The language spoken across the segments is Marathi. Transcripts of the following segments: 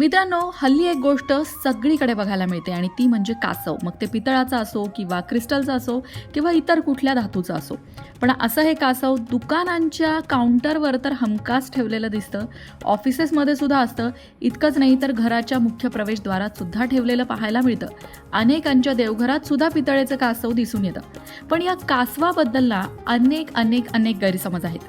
मित्रांनो हल्ली एक गोष्ट सगळीकडे बघायला मिळते आणि ती म्हणजे कासव. मग ते पितळाचा असो किंवा क्रिस्टलचा असो किंवा इतर कुठल्या धातूचा असो. पण असं हे कासव दुकानांच्या काउंटरवर तर हमखास ठेवलेलं दिसतं. ऑफिसेसमध्ये सुद्धा असतं. इतकंच नाही तर घराच्या मुख्य प्रवेशद्वारात सुद्धा ठेवलेलं पाहायला मिळतं. अनेकांच्या देवघरात सुद्धा पितळेचं कासव दिसून येतं. पण या कासवाबद्दलला अनेक अनेक अनेक गैरसमज आहेत.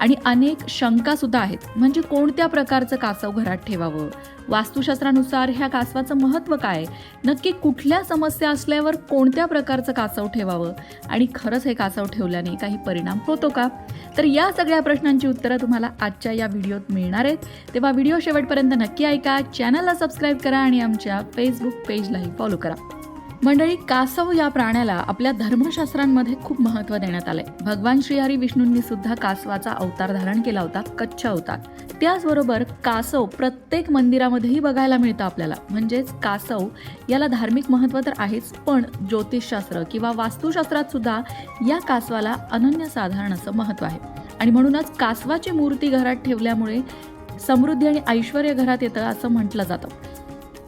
आणि अनेक शंका सुद्धा आहेत. म्हणजे कोणत्या प्रकारचं कासव घरात ठेवावं? वास्तुशास्त्रानुसार ह्या कासवाचं महत्त्व काय? नक्की कुठल्या समस्या असल्यावर कोणत्या प्रकारचं कासव ठेवावं? आणि खरंच हे कासव ठेवल्याने काही परिणाम होतो का? तर या सगळ्या प्रश्नांची उत्तरं तुम्हाला आजच्या या व्हिडिओत मिळणार आहेत. तेव्हा व्हिडिओ शेवटपर्यंत नक्की ऐका चॅनलला सबस्क्राईब करा आणि आमच्या फेसबुक पेजलाही फॉलो करा. मंडळी कासव या प्राण्याला आपल्या धर्मशास्त्रांमध्ये खूप महत्त्व देण्यात आलंय. भगवान श्रीहरी विष्णूंनी सुद्धा कासवाचा अवतार धारण केला होता कच्छ अवतार. त्याचबरोबर कासव प्रत्येक मंदिरामध्येही बघायला मिळतं आपल्याला. म्हणजेच कासव याला धार्मिक महत्त्व तर आहेच पण ज्योतिषशास्त्र किंवा वास्तुशास्त्रात सुद्धा या कासवाला अनन्यसाधारण असं महत्त्व आहे. आणि म्हणूनच कासवाची मूर्ती घरात ठेवल्यामुळे समृद्धी आणि ऐश्वर घरात येतं असं म्हटलं जातं.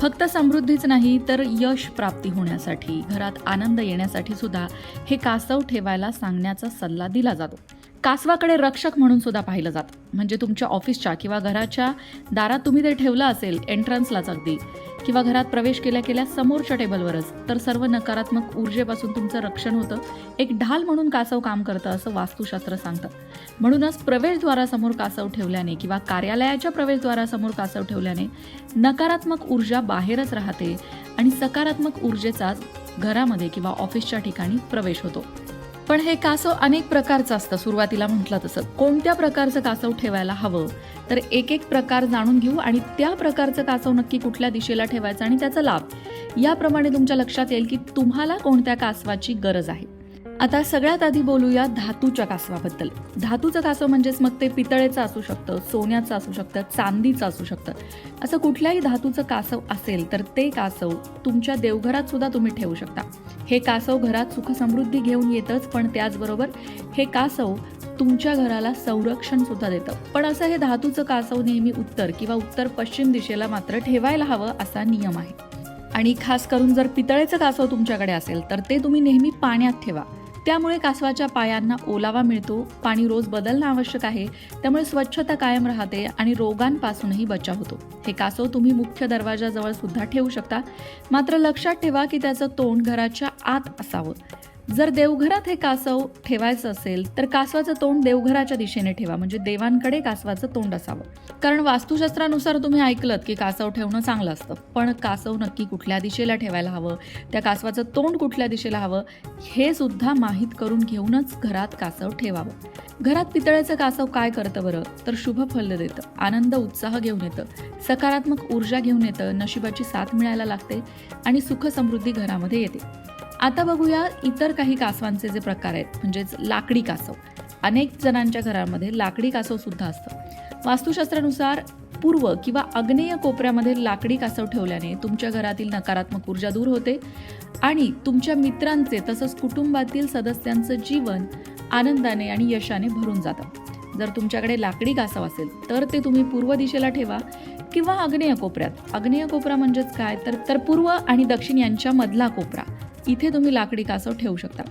फक्त समृद्धीच नाही तर यश प्राप्ती होण्यासाठी घरात आनंद येण्यासाठी सुद्धा हे कासव ठेवायला सांगण्याचा सल्ला दिला जातो. कासवाकडे रक्षक म्हणून सुद्धा पाहिलं जातं. म्हणजे तुमच्या ऑफिसच्या किंवा घराच्या दारात तुम्ही ते ठेवलं असेल एंट्रन्सलाच अगदी. किंवा घरात प्रवेश केल्या केल्या समोरच्या टेबलवरच. तर सर्व नकारात्मक ऊर्जेपासून तुमचं रक्षण होतं. एक ढाल म्हणून कासव काम करतं असं वास्तुशास्त्र सांगतं. म्हणूनच प्रवेशद्वारासमोर कासव ठेवल्याने किंवा कार्यालयाच्या प्रवेशद्वारासमोर कासव ठेवल्याने नकारात्मक ऊर्जा बाहेरच राहते आणि सकारात्मक ऊर्जेचा घरामध्ये किंवा ऑफिसच्या ठिकाणी प्रवेश होतो. पण हे कासव अनेक प्रकारचं असतं. सुरुवातीला म्हटलं तसं. कोणत्या प्रकारचं कासव ठेवायला हवं? तर एक एक प्रकार जाणून घेऊ आणि त्या प्रकारचं कासव नक्की कुठल्या दिशेला ठेवायचं आणि त्याचा लाभ? याप्रमाणे तुमच्या लक्षात येईल की तुम्हाला कोणत्या कासवाची गरज आहे. आता सगळ्यात आधी बोलूया धातूच्या कासवाबद्दल. धातूचं कासव म्हणजेच मग ते पितळेचं असू शकतं सोन्याचं असू शकतं चांदीचं असू शकतं. असं कुठल्याही धातूचं कासव असेल तर ते कासव तुमच्या देवघरात सुद्धा तुम्ही ठेवू शकता. हे कासव घरात सुखसमृद्धी घेऊन येतच पण त्याचबरोबर हे कासव तुमच्या घराला संरक्षण सुद्धा देतं. पण असं हे धातूचं कासव नेहमी उत्तर किंवा उत्तर पश्चिम दिशेला मात्र ठेवायला हवं असा नियम आहे. आणि खास करून जर पितळेचं कासव तुमच्याकडे असेल तर ते तुम्ही नेहमी पाण्यात ठेवा. त्यामुळे कासवाच्या पायांना ओलावा मिळतो पाणी रोज बदलणं आवश्यक आहे त्यामुळे स्वच्छता कायम राहते आणि रोगांपासूनही बचाव होतो. हे कासव तुम्ही मुख्य दरवाजाजवळ सुद्धा ठेवू शकता. मात्र लक्षात ठेवा की त्याचं तोंड घराच्या आत असावं. जर देवघरात हे कासव ठेवायचं असेल तर कासवाचं तोंड देवघराच्या दिशेने ठेवा. म्हणजे देवांकडे कासवाचं तोंड असावं. कारण वास्तुशास्त्रानुसार तुम्ही ऐकलं की कासव ठेवणं चांगलं असतं. पण कासव नक्की कुठल्या दिशेला ठेवायला हवं? त्या कासवाचं तोंड कुठल्या दिशेला हवं? हे सुद्धा माहीत करून घेऊनच घरात कासव ठेवावं. घरात पितळेचं कासव काय करतं बरं? तर शुभ फल देतं आनंद उत्साह घेऊन येतं सकारात्मक ऊर्जा घेऊन येतं नशिबाची साथ मिळायला लागते आणि सुख समृद्धी घरामध्ये येते. आता बघूया इतर काही कासवांचे जे प्रकार आहेत म्हणजेच लाकडी कासव. अनेक जणांच्या घरामध्ये लाकडी कासव सुद्धा असतं. वास्तुशास्त्रानुसार पूर्व किंवा आग्नेय कोपऱ्यामध्ये लाकडी कासव ठेवल्याने तुमच्या घरातील नकारात्मक ऊर्जा दूर होते आणि तुमच्या मित्रांचे तसंच कुटुंबातील सदस्यांचं जीवन आनंदाने आणि यशाने भरून जातं. जर तुमच्याकडे लाकडी कासव असेल तर ते तुम्ही पूर्व दिशेला ठेवा किंवा आग्नेय कोपऱ्यात. आग्नेय कोपरा म्हणजेच काय? तर तर पूर्व आणि दक्षिण यांच्या मधला कोपरा. इथे तुम्ही लाकडी कासव ठेवू शकता.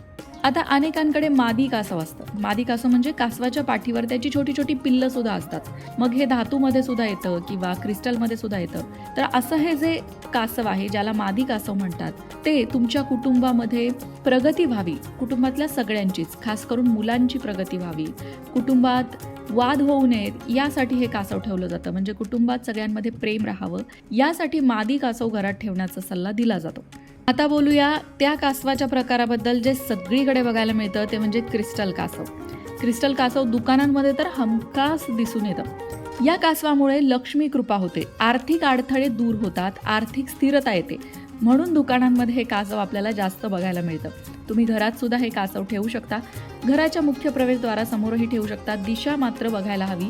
आता अनेकांकडे मादी कासव असतं. मादी कासव म्हणजे कासवाच्या पाठीवर त्याची छोटी छोटी पिल्लं सुद्धा असतात. मग हे धातूमध्ये सुद्धा येतं किंवा क्रिस्टलमध्ये सुद्धा येतं. तर असं हे जे कासव आहे ज्याला मादी कासव म्हणतात ते तुमच्या कुटुंबामध्ये प्रगती व्हावी. कुटुंबातल्या सगळ्यांचीच खास करून मुलांची प्रगती व्हावी. कुटुंबात वाद होऊ नयेत यासाठी हे कासव ठेवलं जातं. म्हणजे कुटुंबात सगळ्यांमध्ये प्रेम राहावं यासाठी मादी कासव घरात ठेवण्याचा सल्ला दिला जातो. आता बोलूया त्या कासवाच्या प्रकाराबद्दल जे सगळीकडे बघायला मिळतं ते म्हणजे क्रिस्टल कासव. क्रिस्टल कासव दुकानांमध्ये तर हमखास दिसून येतं. या कासवामुळे लक्ष्मी कृपा होते. आर्थिक अडथळे दूर होतात आर्थिक स्थिरता येते. म्हणून दुकानांमध्ये हे कासव आपल्याला जास्त बघायला मिळतं. तुम्ही घरात सुद्धा हे कासव ठेवू शकता. घराच्या मुख्य प्रवेशद्वारासमोरही ठेवू शकता. दिशा मात्र बघायला हवी.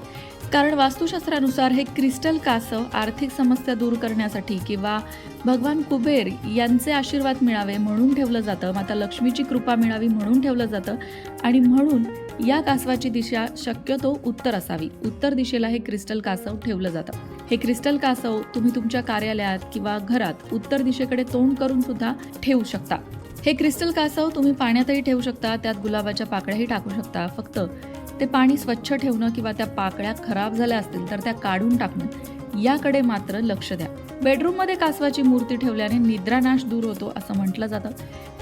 कारण वास्तुशास्त्रानुसार हे क्रिस्टल कासव आर्थिक समस्या दूर करण्यासाठी किंवा भगवान कुबेर यांचे आशीर्वाद मिळावे म्हणून ठेवलं जातं माता लक्ष्मीची कृपा मिळावी म्हणून ठेवलं जातं आणि म्हणून या कासवाची दिशा शक्यतो उत्तर असावी. उत्तर दिशेला हे क्रिस्टल कासव ठेवलं जातं. हे क्रिस्टल कासव तुम्ही तुमच्या कार्यालयात किंवा घरात उत्तर दिशेकडे तोंड करून सुद्धा ठेवू शकता. हे क्रिस्टल कासव तुम्ही पाण्यातही ठेवू शकता त्यात गुलाबाच्या पाकळ्याही टाकू शकता फक्त ते पाणी स्वच्छ ठेवणं किंवा त्या पाकळ्या खराब झाल्या असतील तर त्या काढून टाकणं याकडे मात्र लक्ष द्या. बेडरूममध्ये कासवाची मूर्ती ठेवल्याने निद्रानाश दूर होतो असं म्हटलं जातं.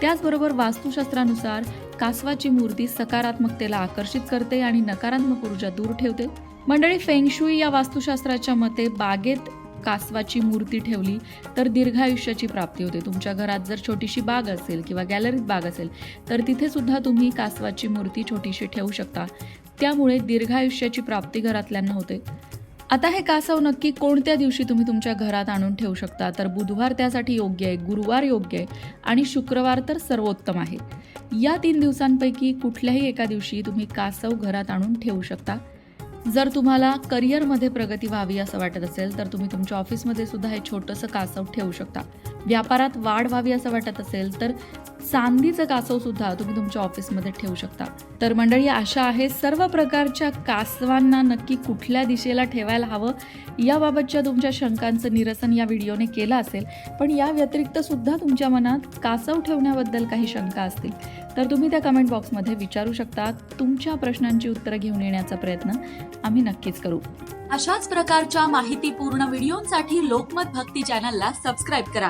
त्याचबरोबर वास्तुशास्त्रानुसार कासवाची मूर्ती सकारात्मकतेला आकर्षित करते आणि नकारात्मक ऊर्जा दूर ठेवते. मंडळी फेंगशुई या वास्तुशास्त्राच्या मते बागेत कासवाची मूर्ती ठेवली तर दीर्घायुष्याची प्राप्ती होते. तुमच्या घरात जर छोटीशी बाग असेल किंवा गॅलरीत बाग असेल तर तिथे सुद्धा तुम्ही कासवाची मूर्ती छोटीशी ठेवू शकता. त्यामुळे दीर्घायुष्याची प्राप्ती घरातल्यांना होते. आता हे कासव नक्की कोणत्या दिवशी तुम्ही तुमच्या घरात आणून ठेवू शकता? तर बुधवार त्यासाठी योग्य आहे गुरुवार योग्य आहे आणि शुक्रवार तर सर्वोत्तम आहे. या तीन दिवसांपैकी कुठल्याही एका दिवशी तुम्ही कासव घरात आणून ठेवू शकता. जर तुम्हाला करिअरमध्ये प्रगती व्हावी असं वाटत असेल तर तुम्ही तुमच्या ऑफिसमध्ये सुद्धा हे छोटंसं कासव ठेवू शकता. व्यापारात वाढ व्हावी असं वाटत असेल तर चांदीचं कासव सुद्धा तुम्ही तुमच्या ऑफिसमध्ये ठेवू शकता. तर मंडळी आशा आहे सर्व प्रकारच्या कासवांना नक्की कुठल्या दिशेला ठेवायला हवं? याबाबतच्या तुमच्या शंकांचं निरसन या व्हिडिओने केलं असेल. पण या व्यतिरिक्त सुद्धा तुमच्या मनात कासव ठेवण्याबद्दल काही शंका असतील तर तुम्ही त्या कमेंट बॉक्समध्ये विचारू शकता. तुमच्या प्रश्नांची उत्तरं घेऊन येण्याचा प्रयत्न आम्ही नक्कीच करू. अशाच प्रकारच्या माहितीपूर्ण व्हिडिओंसाठी लोकमत भक्ती चॅनलला सबस्क्राईब करा.